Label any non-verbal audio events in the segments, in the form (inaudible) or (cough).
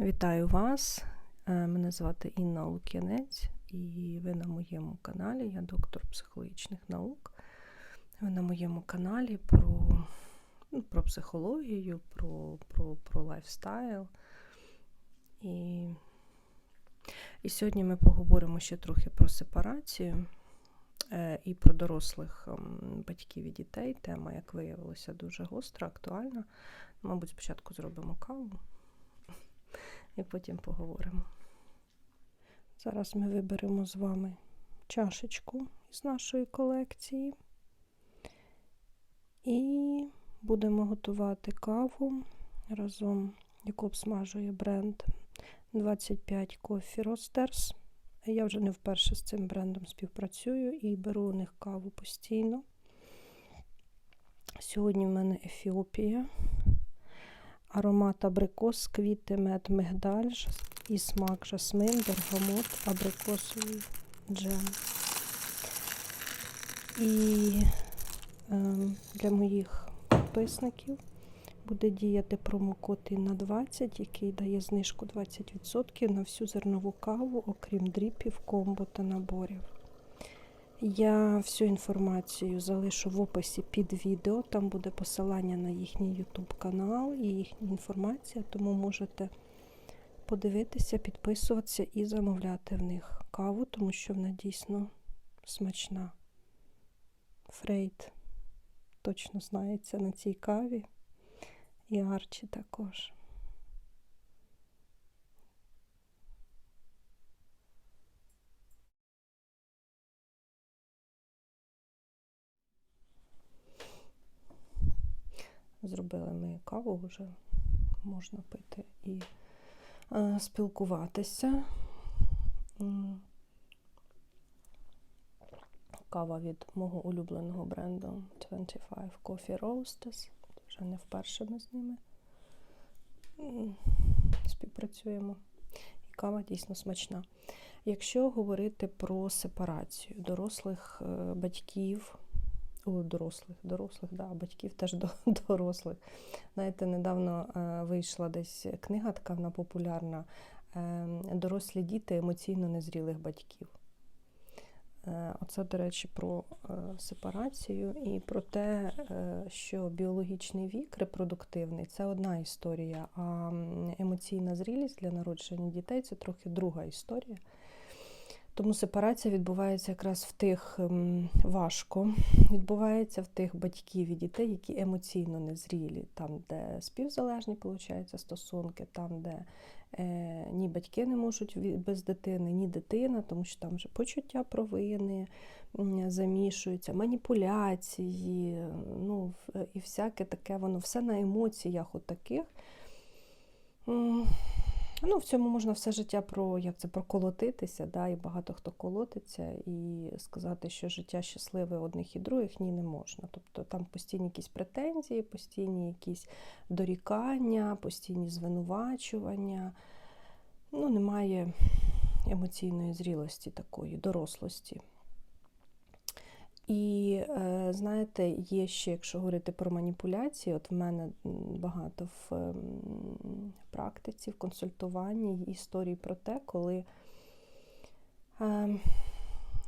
Вітаю вас! Е, Мене звати Інна Лук'янець, і ви на моєму каналі. Я доктор психологічних наук. Ви на моєму каналі про, ну, про психологію, про, про, про лайфстайл. І, і сьогодні ми поговоримо ще трохи про сепарацію е, і про дорослих ем, батьків і дітей. Тема, як виявилося, дуже гостра, актуальна. Мабуть, спочатку зробимо каву і потім поговоримо. Зараз ми виберемо з вами чашечку з нашої колекції і будемо готувати каву разом, яку обсмажує бренд 25 Coffee Roasters. Я вже не вперше з цим брендом співпрацюю і беру у них каву постійно. Сьогодні в мене Ефіопія аромат абрикос, квіти, мед, мигдаль і смак жасмин, бергамот, абрикосовий джем. І е, для моїх підписників буде діяти промокод на 20, який дає знижку 20% на всю зернову каву, окрім дріпів, комбо та наборів. Я всю інформацію залишу в описі під відео. Там буде посилання на їхній YouTube канал і їхня інформація, тому можете подивитися, підписуватися і замовляти в них каву, тому що вона дійсно смачна. Фрейд точно знається на цій каві. І Арчі також. Зробили ми каву, вже можна пити і е, спілкуватися. Кава від мого улюбленого бренду 25 Coffee Roasters. Вже не вперше ми з ними співпрацюємо. І кава дійсно смачна. Якщо говорити про сепарацію дорослих е, батьків, дорослих, дорослих, да, батьків теж до (laughs) дорослих. Знаєте, недавно е, вийшла десь книга, така вона популярна. Е, Дорослі діти емоційно незрілих батьків. Е, оце, до речі, про сепарацію і про те, що біологічний вік репродуктивний це одна історія, а емоційна зрілість для народження дітей це трохи друга історія. Тому сепарація відбувається якраз в тих ем, важко, відбувається в тих батьків і дітей, які емоційно незрілі, там, де співзалежні виходить, стосунки, там, де е, ні батьки не можуть без дитини, ні дитина, тому що там вже почуття провини замішуються, маніпуляції, ну, і всяке таке, воно все на емоціях отаких. Ну, В цьому можна все життя про як це проколотитися, да, і багато хто колотиться, і сказати, що життя щасливе одних і других, ні, не можна. Тобто там постійні якісь претензії, постійні якісь дорікання, постійні звинувачування. Ну, Немає емоційної зрілості такої, дорослості. І е, знаєте, є ще, якщо говорити про маніпуляції, от в мене багато в ем, практиці, в консультуванні історії про те, коли ем,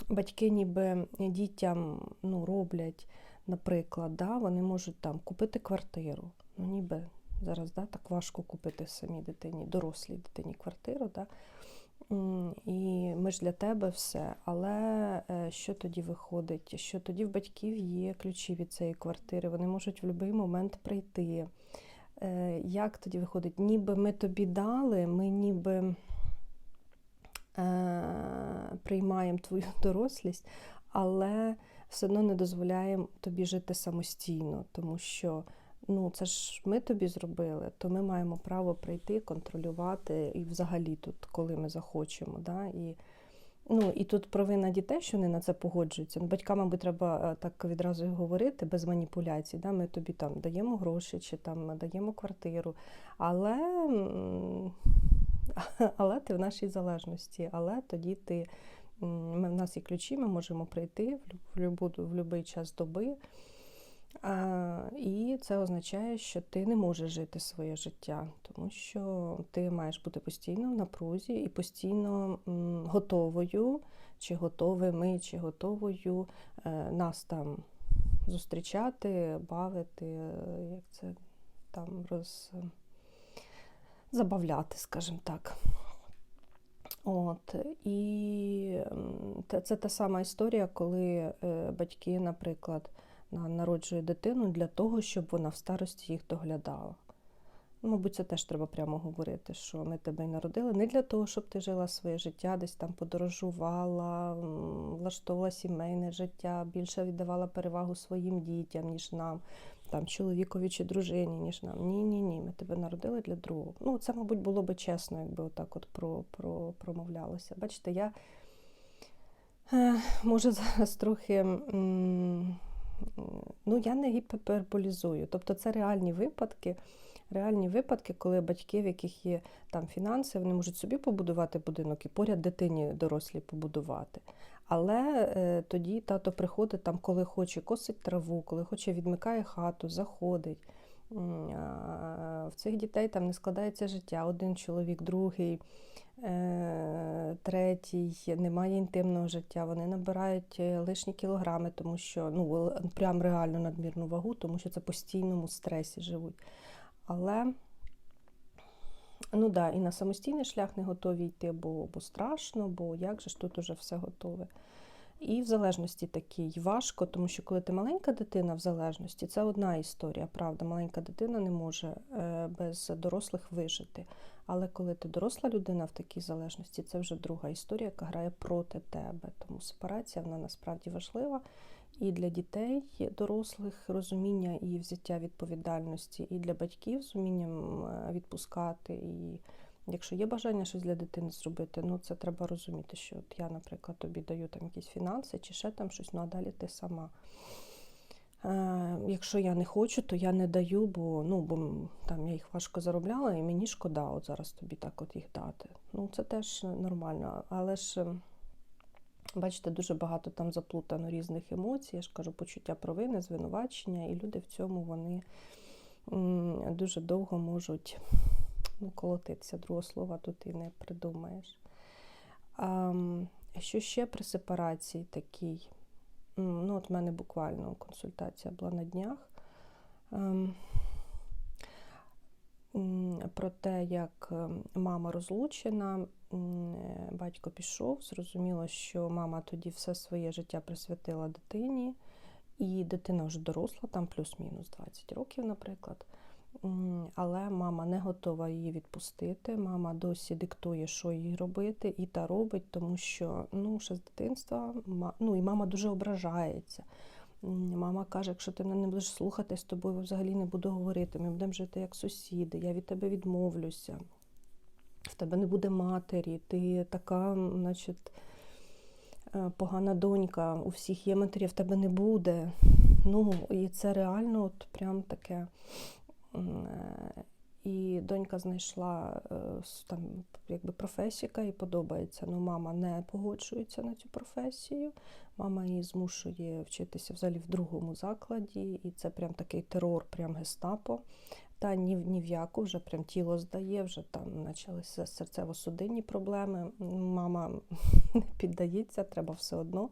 батьки ніби дітям ну, роблять, наприклад, да, вони можуть там купити квартиру. Ну, ніби зараз да, так важко купити самій дитині, дорослій дитині квартиру. Да, і ми ж для тебе все. Але е, що тоді виходить? Що тоді в батьків є ключі від цієї квартири, вони можуть в будь-який момент прийти. Е, як тоді виходить? Ніби ми тобі дали, ми ніби е, приймаємо твою (laughs) дорослість, але все одно не дозволяємо тобі жити самостійно, тому що ну це ж ми тобі зробили, то ми маємо право прийти, контролювати і взагалі тут, коли ми захочемо. Да? І ну, і тут провина дітей, що вони на це погоджуються. Ну, Батькам, мабуть, треба е, так відразу і говорити без маніпуляцій. Да? Ми тобі там даємо гроші чи там даємо квартиру, але (laughs) але ти в нашій залежності, але тоді ти. Ми, в нас є ключі, ми можемо прийти в будь-який час доби. І це означає, що ти не можеш жити своє життя, тому що ти маєш бути постійно в напрузі і постійно готовою, чи готовими, чи готовою е, нас там зустрічати, бавити, е, як це там роз... забавляти, скажімо так. От, і це та сама історія, коли е, батьки, наприклад, на- народжують дитину для того, щоб вона в старості їх доглядала. Мабуть, це теж треба прямо говорити, що ми тебе й народили не для того, щоб ти жила своє життя, десь там подорожувала, влаштовувала сімейне життя, більше віддавала перевагу своїм дітям, ніж нам, там, чоловікові чи дружині, ніж нам. Ні, ні, ні, ми тебе народили для другого. Ну, це, мабуть, було би чесно, якби отак от про, про, промовлялося. Бачите, я може зараз трохи. м, Ну, я не гіперболізую. Тобто це реальні випадки, реальні випадки, коли батьки, в яких є там фінанси, вони можуть собі побудувати будинок і поряд дитині дорослій побудувати. Але е, тоді тато приходить там, коли хоче, косить траву, коли хоче, відмикає хату, заходить. В цих дітей там не складається життя. Один чоловік, другий, третій, немає інтимного життя. Вони набирають е, лишні кілограми, тому що ну, прям реально надмірну вагу, тому що це постійному стресі живуть. Але ну да, і на самостійний шлях не готові йти, бо, бо страшно, бо як же ж тут уже все готове. І в залежності такій важко, тому що коли ти маленька дитина в залежності, це одна історія, правда, маленька дитина не може е, без дорослих вижити. Але коли ти доросла людина в такій залежності, це вже друга історія, яка грає проти тебе. Тому сепарація вона насправді важлива і для дітей, дорослих розуміння і взяття відповідальності, і для батьків з умінням е, відпускати. І якщо є бажання щось для дитини зробити, ну це треба розуміти, що от я, наприклад, тобі даю там якісь фінанси чи ще там щось, ну а далі ти сама. Е, Якщо я не хочу, то я не даю, бо ну бо там я їх важко заробляла, і мені шкода, от зараз тобі так от їх дати. Ну це теж нормально. Але ж ем, бачите, дуже багато там заплутано різних емоцій. Я ж кажу, почуття провини, звинувачення, і люди в цьому вони дуже довго можуть ну, колотитися. Другого слова тут і не придумаєш. А, що ще при сепарації такій? Ну, от в мене буквально консультація була на днях. Ем, Про те, як ем, мама розлучена, батько пішов, зрозуміло, що мама тоді все своє життя присвятила дитині, і дитина вже доросла, там плюс-мінус 20 років, наприклад. Але мама не готова її відпустити. Мама досі диктує, що їй робити, і та робить, тому що ну, ще з дитинства ну, і мама дуже ображається. Мама каже, якщо ти не будеш слухати, з тобою взагалі не буду говорити. Ми будемо жити як сусіди, я від тебе відмовлюся. В тебе не буде матері, ти така, значить, е, погана донька, у всіх є матері, в тебе не буде. Ну, і це реально от прям таке. Е, І донька знайшла е, там якби професію, яка їй подобається. Ну, мама не погоджується на цю професію. Мама її змушує вчитися взагалі в другому закладі, і це прям такий терор, прям гестапо. Та ні, ні в яку, вже прям тіло здає, вже там почалися серцево-судинні проблеми. Мама (laughs) не піддається, треба все одно.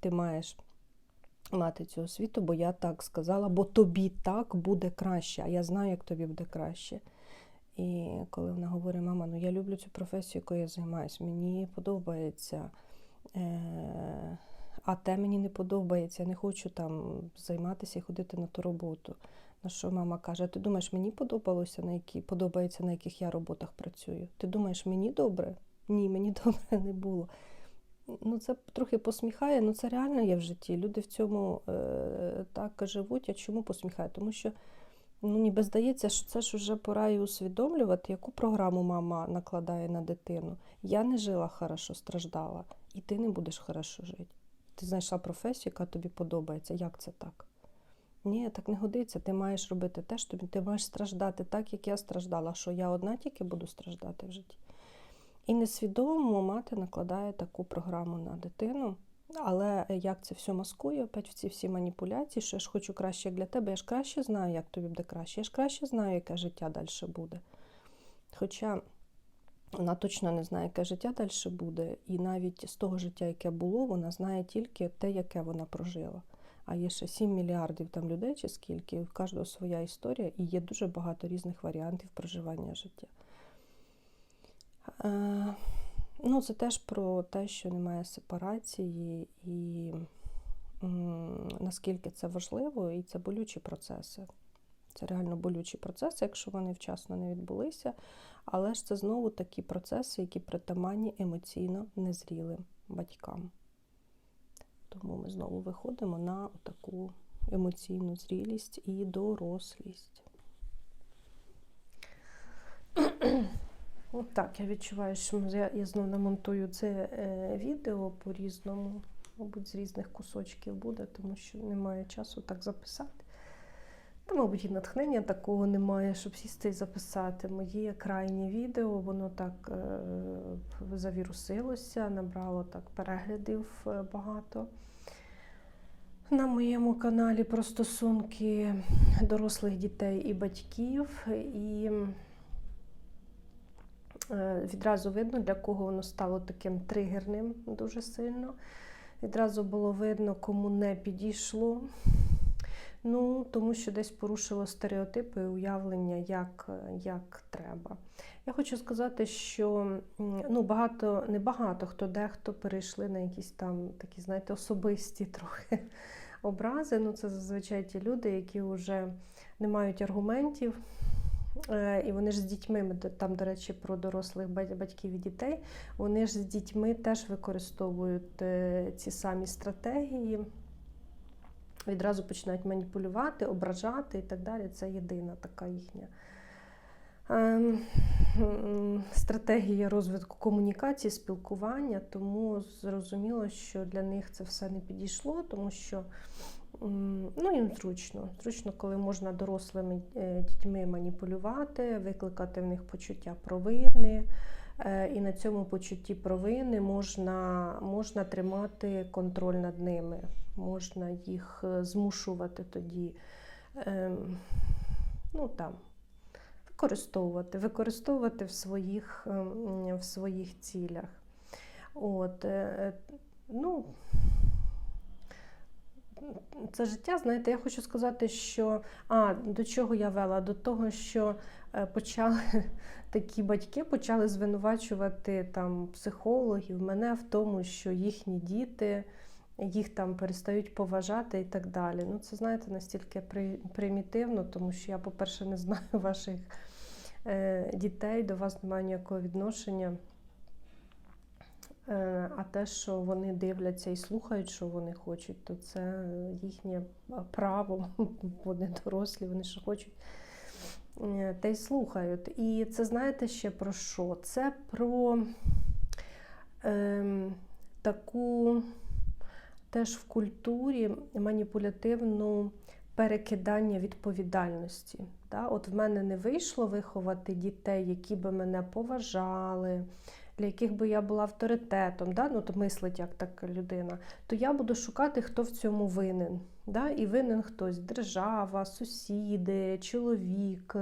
Ти маєш мати цю освіту, бо я так сказала, бо тобі так буде краще, а я знаю, як тобі буде краще. І коли вона говорить, мама, ну я люблю цю професію, якою я займаюся, мені подобається. Е- а те мені не подобається, я не хочу там займатися і ходити на ту роботу. На що мама каже: ти думаєш, мені подобалося, на які подобається, на яких я роботах працюю? Ти думаєш, мені добре? Ні, мені (laughs) добре не було. Ну, це трохи посміхає, ну це реально є в житті. Люди в цьому е, так живуть. А чому посміхає? Тому що ну, ніби здається, що це ж вже пора і усвідомлювати, яку програму мама накладає на дитину. Я не жила хорошо, страждала, і ти не будеш хорошо жити. Ти знайшла професію, яка тобі подобається. Як це так? Ні, так не годиться. Ти маєш робити те, що ти маєш страждати так, як я страждала, що я одна тільки буду страждати в житті. І несвідомо мати накладає таку програму на дитину. Але як це все маскує, опять в ці всі маніпуляції, що я ж хочу краще для тебе, я ж краще знаю, як тобі буде краще, я ж краще знаю, яке життя далі буде. Хоча вона точно не знає, яке життя далі буде, і навіть з того життя, яке було, вона знає тільки те, яке вона прожила. А є ще 7 мільярдів там людей, чи скільки, в кожного своя історія, і є дуже багато різних варіантів проживання життя. Е, ну, Це теж про те, що немає сепарації, і наскільки це важливо, і це болючі процеси. Це реально болючі процеси, якщо вони вчасно не відбулися. Але ж це знову такі процеси, які притаманні емоційно незрілим батькам. Тому ми знову виходимо на таку емоційну зрілість і дорослість. Так, я відчуваю, що я, я знову намонтую це е, відео по-різному, мабуть, з різних кусочків буде, тому що немає часу так записати. Та, мабуть, і натхнення такого немає, щоб сісти і записати. Моє крайнє відео, воно так е, завірусилося, набрало так переглядів е, багато. На моєму каналі про стосунки дорослих дітей і батьків. І відразу видно, для кого воно стало таким тригерним дуже сильно. Відразу було видно, кому не підійшло. Ну, тому що десь порушило стереотипи і уявлення, як як треба. Я хочу сказати, що ну, багато, не багато хто дехто перейшли на якісь там такі, знаєте, особисті трохи образи. Ну, Це зазвичай ті люди, які вже не мають аргументів. Е, і вони ж з дітьми, там, до речі, про дорослих батьків і дітей, вони ж з дітьми теж використовують е, ці самі стратегії відразу починають маніпулювати, ображати і так далі. Це єдина така їхня ем, стратегія розвитку комунікації, спілкування, тому зрозуміло, що для них це все не підійшло, тому що ну, їм зручно. Зручно, коли можна дорослими е, дітьми маніпулювати, викликати в них почуття провини. Е, і на цьому почутті провини можна можна тримати контроль над ними, можна їх е, змушувати тоді ем, ну, там, використовувати, використовувати в своїх ем, в своїх цілях. От, ну, це життя, знаєте, я хочу сказати, що а, до чого я вела? До того, що почали (laughs) такі батьки почали звинувачувати там психологів, мене в тому, що їхні діти їх там перестають поважати і так далі. Ну, це знаєте, настільки примітивно, тому що я, по-перше, не знаю (laughs) ваших е, дітей, до вас немає ніякого відношення. Е, а те, що вони дивляться і слухають, що вони хочуть, то це їхнє право, (laughs) вони дорослі, вони що хочуть. Е, та й слухають. І це знаєте ще про що? Це про е, таку теж в культурі маніпулятивну перекидання відповідальності. Да? От в мене не вийшло виховати дітей, які би мене поважали, для яких би я була авторитетом, да? ну, мислить як така людина, то я буду шукати, хто в цьому винен. Да? І винен хтось держава, сусіди, чоловік,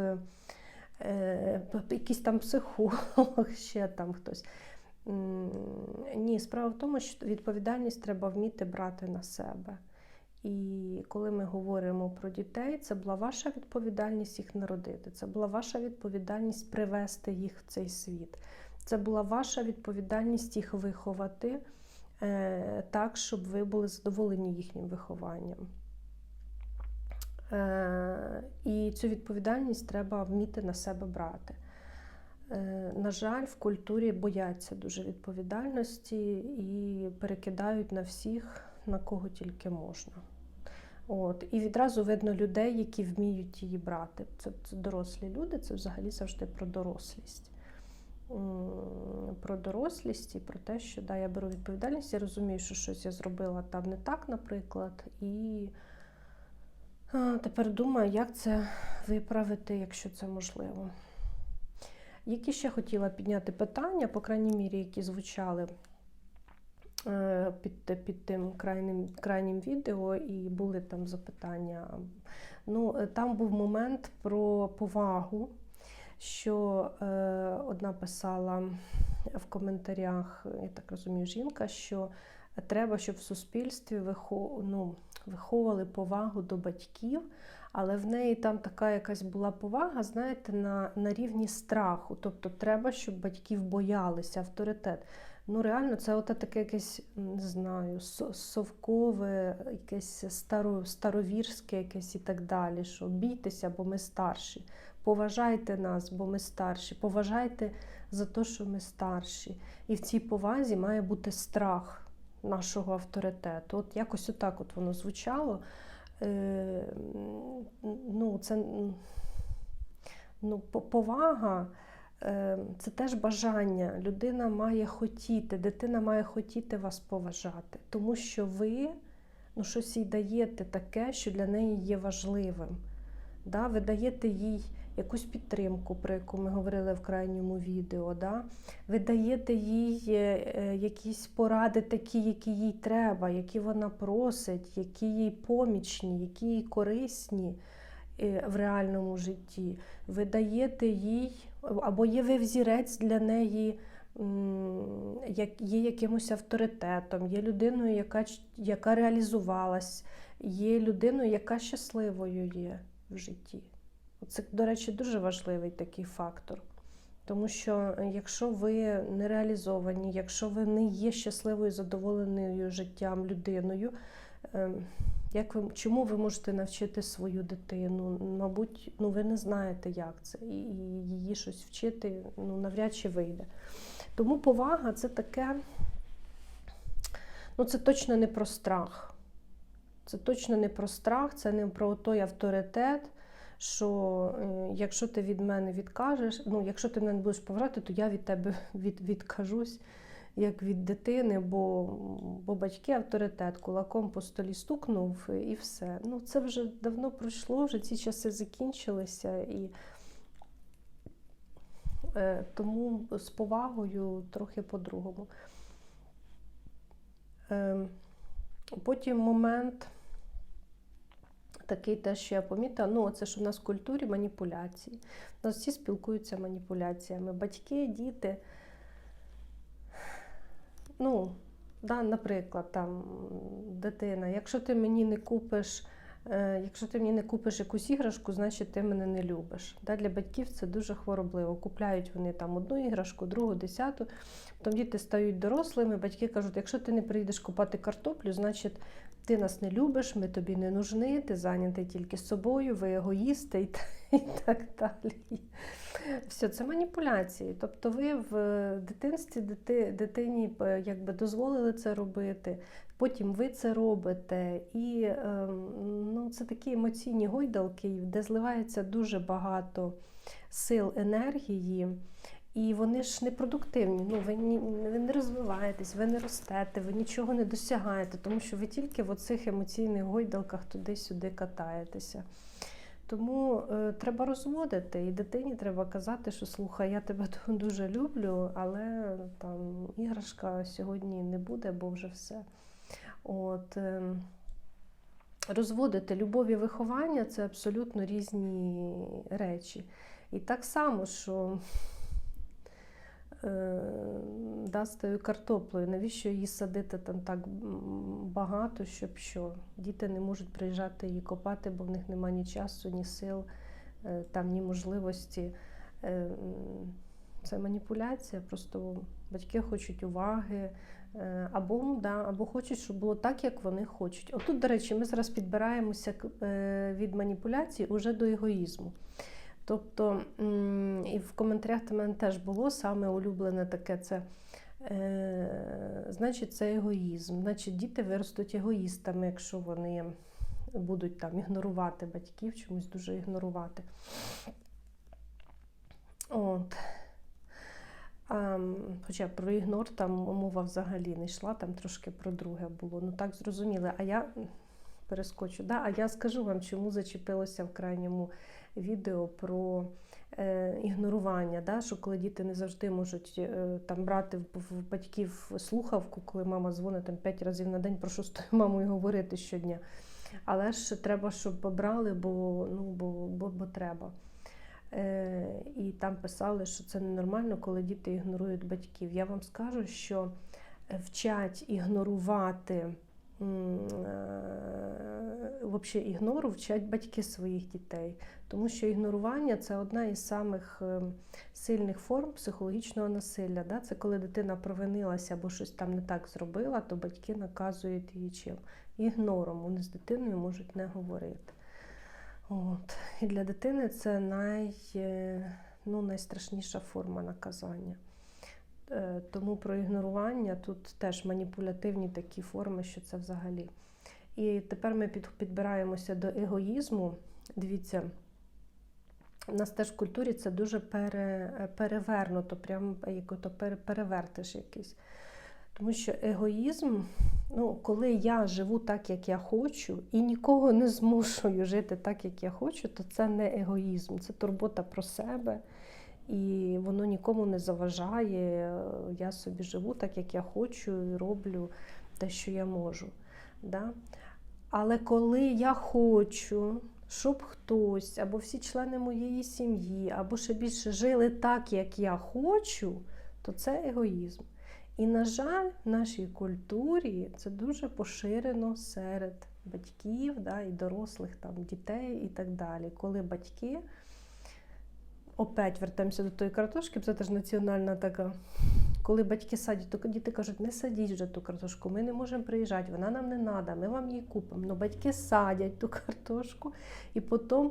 е, якийсь там психолог, (laughs) ще там хтось. Ні, справа в тому, що відповідальність треба вміти брати на себе. І коли ми говоримо про дітей, це була ваша відповідальність їх народити, це була ваша відповідальність привести їх в цей світ. Це була ваша відповідальність їх виховати е, так, щоб ви були задоволені їхнім вихованням. Е, І цю відповідальність треба вміти на себе брати. Е, На жаль, в культурі бояться дуже відповідальності і перекидають на всіх, на кого тільки можна. От. І відразу видно людей, які вміють її брати. Це, це дорослі люди, це взагалі завжди про дорослість про дорослість і про те, що да, я беру відповідальність, я розумію, що щось я зробила там не так, наприклад, і тепер думаю, як це виправити, якщо це можливо. Які ще хотіла підняти питання, по крайній мірі, які звучали під, під тим крайнім, крайнім відео, і були там запитання. Ну, е, там був момент про повагу, що е, одна писала в коментарях, я так розумію, жінка, що треба, щоб в суспільстві вихо, ну, виховували повагу до батьків, але в неї там така якась була повага, знаєте, на, на рівні страху. Тобто треба, щоб батьків боялися, авторитет. Ну, реально, це оте таке якесь, не знаю, совкове, якесь старо, старовірське, якесь і так далі. Що бійтеся, бо ми старші. Поважайте нас, бо ми старші. Поважайте за те, що ми старші. І в цій повазі має бути страх нашого авторитету. От якось отак от воно звучало. Е, ну, це ну, повага. Е, Це теж бажання. Людина має хотіти, дитина має хотіти вас поважати, тому що ви ну, щось їй даєте таке, що для неї є важливим. Да? Ви даєте їй якусь підтримку, про яку ми говорили в крайньому відео. Да? Ви даєте їй е, е, якісь поради, такі, які їй треба, які вона просить, які їй помічні, які їй корисні в реальному житті. Ви даєте їй, або є ви взірець для неї. як- Є якимось авторитетом, є людиною, яка, яка реалізувалась, є людиною, яка щасливою є в житті. Це, до речі, дуже важливий такий фактор. Тому що е, якщо ви не реалізовані, якщо ви не є щасливою, задоволеною життям людиною, як ви, чому ви можете навчити свою дитину? Мабуть, ну ви не знаєте, як це, і, її щось вчити ну, навряд чи вийде. Тому повага це таке, ну це точно не про страх. Це точно не про страх, це не про той авторитет, що е, якщо ти від мене відкажеш, ну якщо ти мене будеш поважати, то я від тебе (laughs) від, відкажусь як від дитини, бо, бо батьки авторитет, кулаком по столі стукнув і все. Ну це вже давно пройшло, вже ці часи закінчилися і. Е, Тому з повагою трохи по-другому. Е, Потім момент такий теж, що я помітила, ну, це ж у нас в культурі маніпуляції. У нас всі спілкуються маніпуляціями. Батьки, діти. Ну, да, наприклад, там дитина, якщо ти мені не купиш. Е, Якщо ти мені не купиш якусь іграшку, значить ти мене не любиш. Для батьків це дуже хворобливо. Купляють вони там одну іграшку, другу, десяту. Потім діти стають дорослими. Батьки кажуть, якщо ти не прийдеш купати картоплю, значить ти нас не любиш, ми тобі не нужны, ти зайнятий тільки собою, ви егоїсти і, і так далі. Все, це маніпуляції. Тобто ви в дитинстві дити, дитині е, якби дозволили це робити, потім ви це робите. І ем, ну, це такі емоційні гойдалки, де зливається дуже багато сил, енергії. І вони ж непродуктивні. Ну, ви, ні, ви не розвиваєтесь, ви не ростете, ви нічого не досягаєте, тому що ви тільки в оцих емоційних гойдалках туди-сюди катаєтеся. Тому е, треба розводити, і дитині треба казати, що слухай, я тебе (laughs) дуже люблю, але там іграшка сьогодні не буде, бо вже все. От, е, розводити любов і виховання це абсолютно різні речі. І так само, що е, да, з тою картоплею, навіщо її садити там так багато, щоб що? Діти не можуть приїжджати її копати, бо в них немає ні часу, ні сил, е, там, ні можливості. Е, Це маніпуляція, просто батьки хочуть уваги, або, да, або хочуть, щоб було так, як вони хочуть. Отут, до речі, ми зараз підбираємося е, від маніпуляцій уже до егоїзму. Тобто, і в коментарях до мене теж було саме улюблене таке це. Е, значить, це егоїзм. Значить, діти виростуть егоїстами, якщо вони будуть там ігнорувати батьків, чомусь дуже ігнорувати. От. А, м, хоча про ігнор там мова взагалі не йшла, там трошки про друге було. Ну так зрозуміли. А я перескочу. Да? А я скажу вам, чому зачепилося в крайньому відео про е, ігнорування, да, що коли діти не завжди можуть е, там брати в, батьків слухавку, коли мама дзвонить там 5 разів на день, про що з тою мамою говорити щодня. Але ж треба, щоб брали, бо, ну, бо, бо, бо треба. Е, і там писали, що це ненормально, коли діти ігнорують батьків. Я вам скажу, що е, вчать ігнорувати е, вообще ігнору вчать батьки своїх дітей. Тому що ігнорування це одна із самих сильних форм психологічного насилля. Да? Це коли дитина провинилася або щось там не так зробила, то батьки наказують її чим? Ігнором. Вони з дитиною можуть не говорити. От. І для дитини це най, е, ну, найстрашніша форма наказання. Е, Тому про ігнорування тут теж маніпулятивні такі форми, що це взагалі. І тепер ми підбираємося до егоїзму. Dивіться, у нас теж в культурі це дуже пере, перевернуто, прям як пере, перевертиш якийсь. Тому що егоїзм, ну, коли я живу так, як я хочу, і нікого не змушую жити так, як я хочу, то це не егоїзм, це турбота про себе. І воно нікому не заважає. Я собі живу так, як я хочу, і роблю те, що я можу. Да? Але коли я хочу, щоб хтось або всі члени моєї сім'ї, або ще більше жили так, як я хочу, то це егоїзм. І, на жаль, в нашій культурі це дуже поширено серед батьків да, і дорослих там, дітей і так далі. Коли батьки, опять вертаємося до тої картошки, це теж національна така. Коли батьки садять, то діти кажуть, не садіть вже ту картошку, ми не можемо приїжджати, вона нам не треба, ми вам її купимо. Ну батьки садять ту (laughs) картошку і потім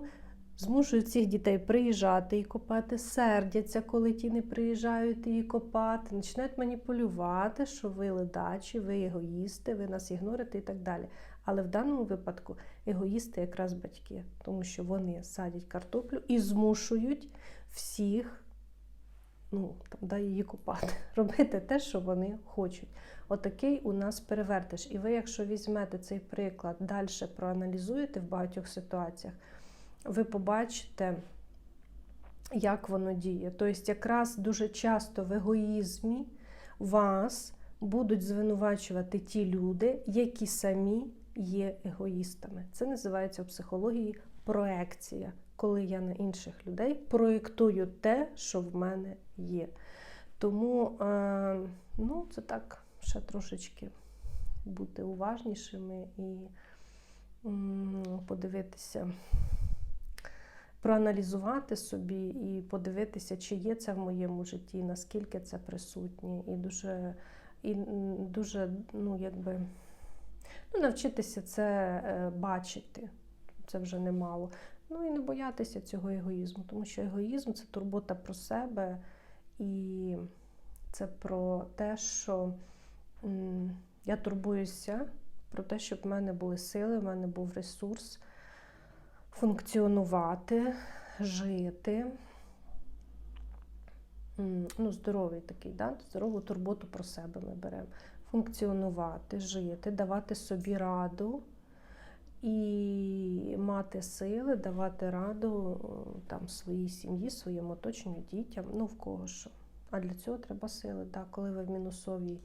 змушують цих дітей приїжджати і копати, сердяться, коли ті не приїжджають її копати, починають маніпулювати, що ви ледачі, ви егоїсти, ви нас ігнорите і так далі. Але в даному випадку егоїсти якраз батьки, тому що вони садять картоплю і змушують всіх ну, там, да, її купати, (laughs) робити те, що вони хочуть. Отакий у нас перевертиш. І ви, якщо візьмете цей приклад, далі проаналізуєте в багатьох ситуаціях, ви побачите, як воно діє. Тобто, якраз дуже часто в егоїзмі вас будуть звинувачувати ті люди, які самі є егоїстами. Це називається в психології проекція, коли я на інших людей проєктую те, що в мене є. Тому е, ну, це так ще трошечки бути уважнішими і подивитися, проаналізувати собі і подивитися, чи є це в моєму житті, наскільки це присутнє, і дуже, і дуже ну, якби, ну, навчитися це е, бачити. Це вже немало. Ну і не боятися цього егоїзму, тому що егоїзм це турбота про себе, і це про те, що я турбуюся про те, щоб в мене були сили, в мене був ресурс функціонувати, жити. Ну, здоровий такий, да? здорову турботу про себе ми беремо. Функціонувати, жити, давати собі раду і мати сили, давати раду там, своїй сім'ї, своєму оточенню, дітям, ну в кого що. А для цього треба сили. Да? Коли ви в мінусовій,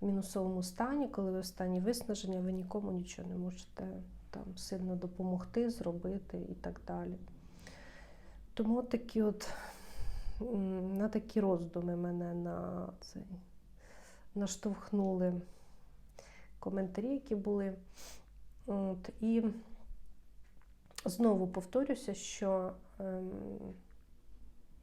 мінусовому стані, коли ви в стані виснаження, ви нікому нічого не можете там, сильно допомогти, зробити і так далі. Тому такі от, на такі роздуми мене на цей наштовхнули коментарі, які були. От, і знову повторюся, що ем,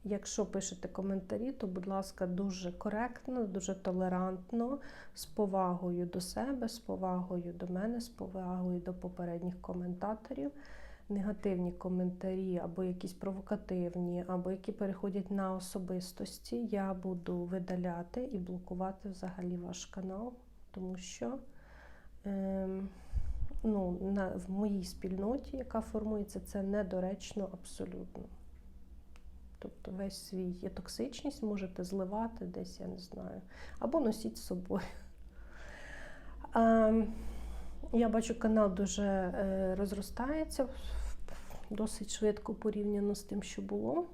якщо пишете коментарі, то, будь ласка, дуже коректно, дуже толерантно, з повагою до себе, з повагою до мене, з повагою до попередніх коментаторів. Негативні коментарі, або якісь провокативні, або які переходять на особистості, я буду видаляти і блокувати взагалі ваш канал, тому що. Ем, ну, на, в моїй спільноті, яка формується, це недоречно абсолютно. Тобто весь свій токсичність можете зливати десь, я не знаю, або носіть з собою. Я бачу, канал дуже е, розростається. досить швидко порівняно з тим, що було.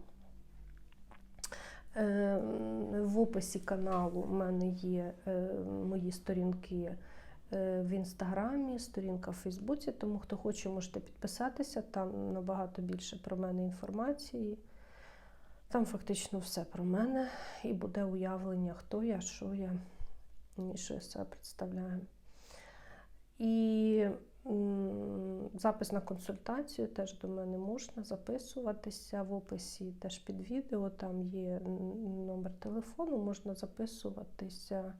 Е, В описі каналу в мене є е, мої сторінки в інстаграмі, сторінка в Фейсбуці, тому хто хоче, можете підписатися. Там набагато більше про мене інформації. Там фактично все про мене і буде уявлення, хто я, що я і що я себе представляю. І запис на консультацію теж до мене можна записуватися в описі теж під відео. Там є номер телефону, можна записуватися,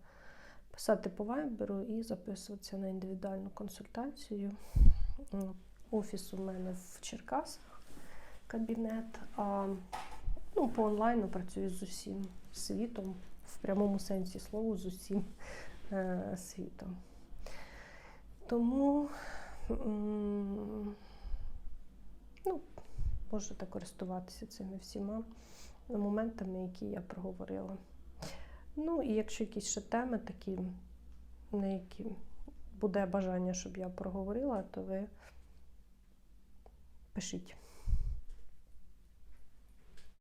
писати по вайберу і записуватися на індивідуальну консультацію. Офіс у мене в Черкасах, кабінет. А ну, по онлайну працюю з усім світом, в прямому сенсі слова, з усім е, світом. Тому ну, можете користуватися цими всіма моментами, які я проговорила. Ну, і якщо якісь ще теми такі, на які буде бажання, щоб я проговорила, то ви пишіть.